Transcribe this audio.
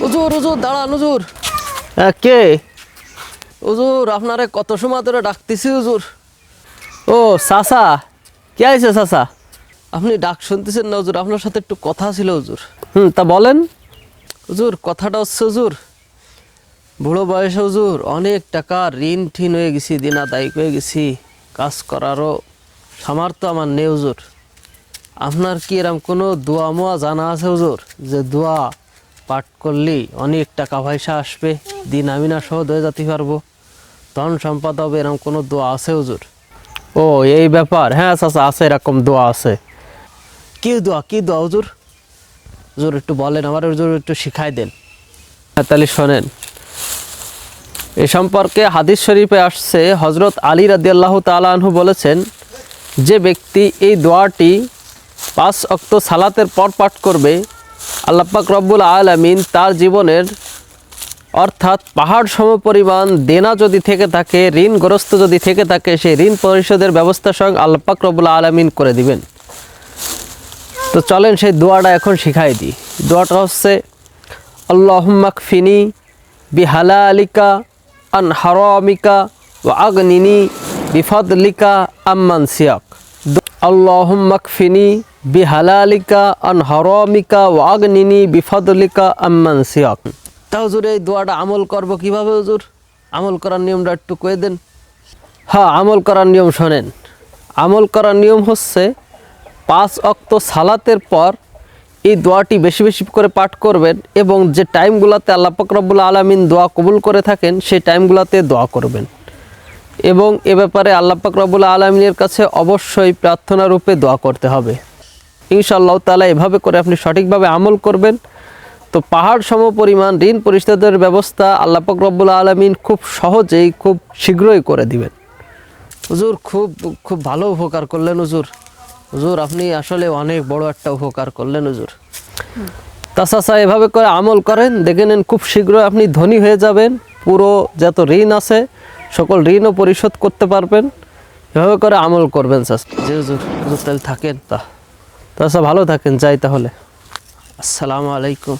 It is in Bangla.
হুজুর হুজুর দাঁড়ান হুজুর। কে? হুজুর আপনারে কত সময় ধরে ডাকতেছি হুজুর। ও সাসা। কে আছে সাসা? আপনি ডাক শুনতেছেন না হুজুর আপনার সাথে একটু কথা ছিল হুজুর। হুম তা বলেন। হুজুর কথাটা হচ্ছে হুজুর বুড়ো বয়সে হুজুর অনেক টাকা ঋণ ঠিন হয়ে গেছি দিনা দায়িক হয়ে গেছি কাজ করারও সামর্থ্য আমার নেই হুজুর। আপনার কি এরম কোনো দোয়া মোয়া জানা আছে হুজুর? যে দোয়া পাঠ করলেই অনেক টাকা পয়সা আসবে দিন আমি না সহজ হয়ে যেতে পারব। ধন সম্পদ হবে এরকম কোনো দোয়া আছে হুজুর? ও এই ব্যাপার। হ্যাঁ চাচা আছে এরকম দোয়া আছে। কি দোয়া কি দোয়া হুজুর? হুজুর একটু বলেন আমার হুজুর একটু শিখাই দেন। হ্যাঁ, তাহলে শোনেন। এ সম্পর্কে হাদিস শরীফে আসছে হজরত আলী রাদিয়াল্লাহ তালাহু বলেছেন যে ব্যক্তি এই দোয়াটি পাঁচ অক্ত সালাতের পর পাঠ করবে আল্লাপাক রব্বুল আলামিন তার জীবনের অর্থাৎ পাহাড় সম পরিমাণ দেনা যদি থেকে থাকে, ঋণগ্রস্ত যদি থেকে থাকে, সেই ঋণ পরিশোধের ব্যবস্থা স্বয়ং আল্লাপাক রব্বুল আলামিন করে দিবেন। তো চলেন সেই দোয়াটা এখন শিখাই দিই। দোয়াটা হচ্ছে আল্লাহুম্মাক ফিনি বিহালা আলিকা আন হারামিকা ও আগনিনি বিফদলিকা আম্মান সিয়াক। আল্লাহুম্মাক ফিনি বিহালা আলিকা আন হারামিকা ও আগনিনি বিফদলিকা আম্মান সিয়াক। তা হুজুর এই দোয়াটা আমল করব কীভাবে, হুজুর? আমল করার নিয়মটা একটু কয়ে দেন। হ্যাঁ আমল করার নিয়ম শোনেন। আমল করার নিয়ম হচ্ছে পাঁচ অক্ত সালাতের পর এই দোয়াটি বেশি বেশি করে পাঠ করবেন এবং যে টাইমগুলোতে আল্লাহ রব্বুল আলমিন দোয়া কবুল করে থাকেন, সেই টাইমগুলোতে দোয়া করবেন। এবং এ ব্যাপারে আল্লাহ পাক রব্বুল আলমিনের কাছে অবশ্যই প্রার্থনা রূপে দোয়া করতে হবে। ইনশাআল্লাহ তাআলা এভাবে করে আপনি সঠিকভাবে আমল করবেন। তো পাহাড় সম পরিমাণ, ঋণ পরিশোধের ব্যবস্থা আল্লাহ পাক রব্বুল আলমিন খুব সহজেই, খুব শীঘ্রই করে দিবেন। হুজুর, খুব খুব ভালো উপকার করলেন হুজুর। হুজুর, আপনি আসলে অনেক বড় একটা উপকার করলেন হুজুর। তাছাড়া এভাবে করে আমল করেন, দেখে নেন খুব শীঘ্রই আপনি ধনী হয়ে যাবেন। পুরো যত ঋণ আছে সকল ঋণও পরিশোধ করতে পারবেন। এভাবে করে আমল করবেন, স্যার। তাহলে থাকেন, তা। তাছাড়া ভালো থাকেন, যাই তাহলে। আসসালামু আলাইকুম।